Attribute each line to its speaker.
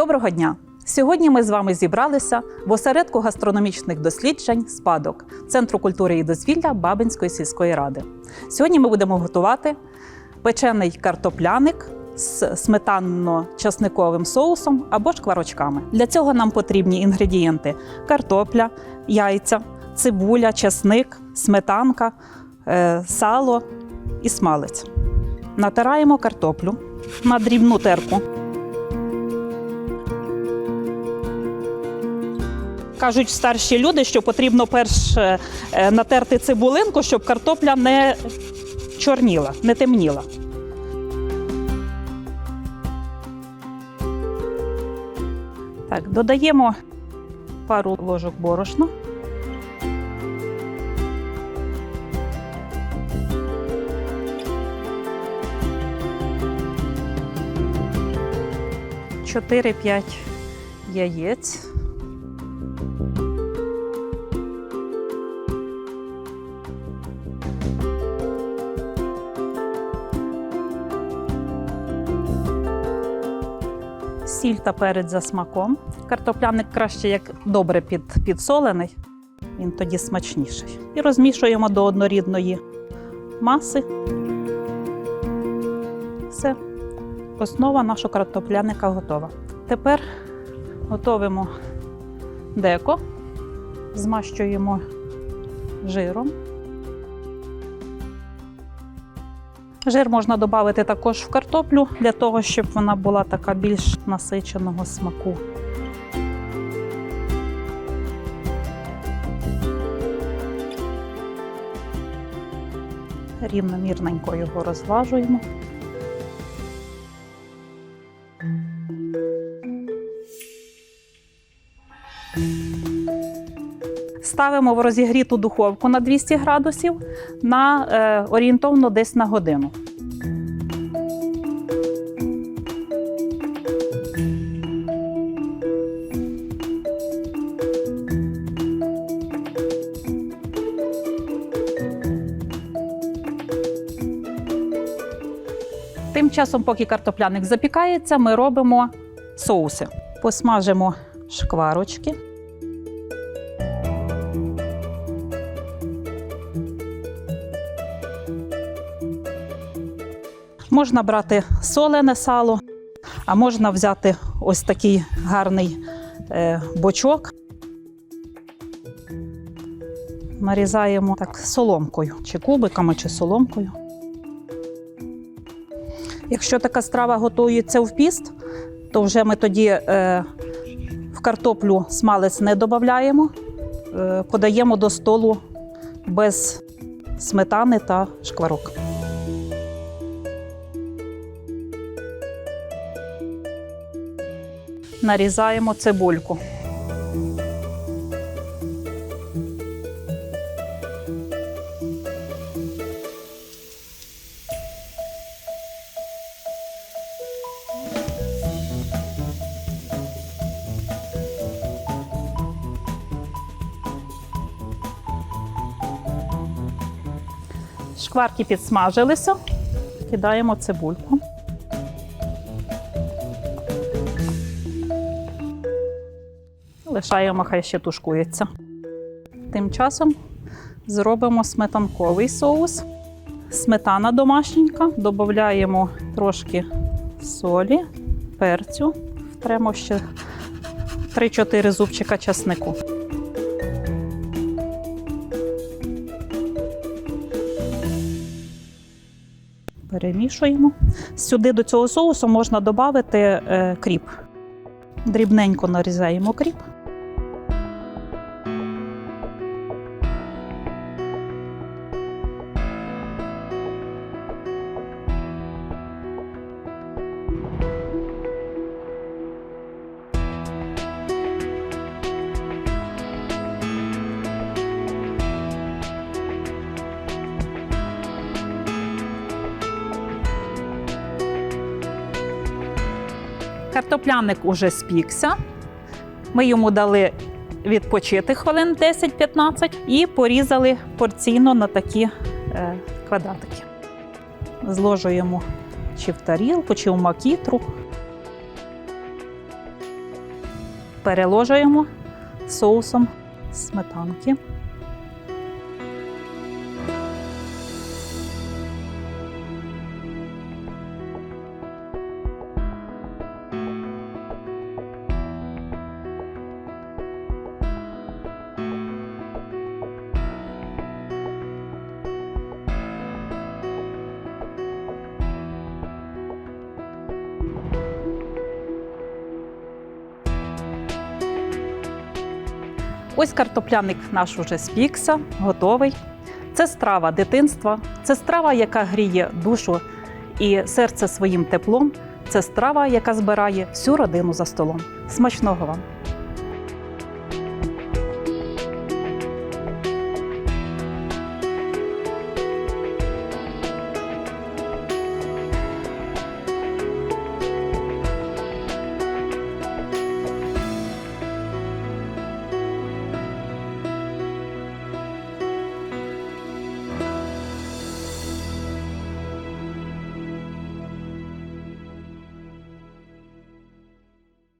Speaker 1: Доброго дня! Сьогодні ми з вами зібралися в осередку гастрономічних досліджень спадок Центру культури і дозвілля Бабинської сільської ради. Сьогодні ми будемо готувати печений картопляник з сметанно-часниковим соусом або шкварочками. Для цього нам потрібні інгредієнти: картопля, яйця, цибуля, часник, сметанка, е, сало і смалець. Натираємо картоплю на дрібну терку. Кажуть старші люди, що потрібно перш е, е, натерти цибулинку, щоб картопля не чорніла, не темніла. Так, додаємо пару ложок борошна. Чотири-п'ять яєць. Сіль та перець за смаком. Картопляник краще як добре під, підсолений, він тоді смачніший. І розмішуємо до однорідної маси. Все, основа нашого картопляника готова. Тепер готуємо деко, змащуємо жиром. Жир можна додати також в картоплю для того, щоб вона була така більш насиченого смаку. Рівномірненько його розважуємо. Ставимо в розігріту духовку на 200 градусів на е, орієнтовно десь на годину. Тим часом, поки картопляник запікається, ми робимо соуси. Посмажимо шкварочки. Можна брати солене сало, а можна взяти ось такий гарний е, бочок. Нарізаємо так соломкою, чи кубиками, чи соломкою. Якщо така страва готується в піст, то вже ми тоді е, в картоплю смалець не додаємо, е, подаємо до столу без сметани та шкварок. Нарізаємо цибульку. Шкварки підсмажилися, кидаємо цибульку. Лишаємо, хай ще тушкується. Тим часом зробимо сметанковий соус. Сметана домашненька, додаємо трошки солі, перцю, втремо ще 3-4 зубчика часнику. Перемішуємо. Сюди до цього соусу можна додати е, кріп. Дрібненько нарізаємо кріп. Картопляник уже спікся. Ми йому дали відпочити хвилин 10-15 і порізали порційно на такі е, квадратики. Зложуємо чи в тарілку, чи в макітру. переложуємо соусом сметанки. Ось картопляник наш уже спікся, готовий. Це страва дитинства, це страва, яка гріє душу і серце своїм теплом. Це страва, яка збирає всю родину за столом. Смачного вам!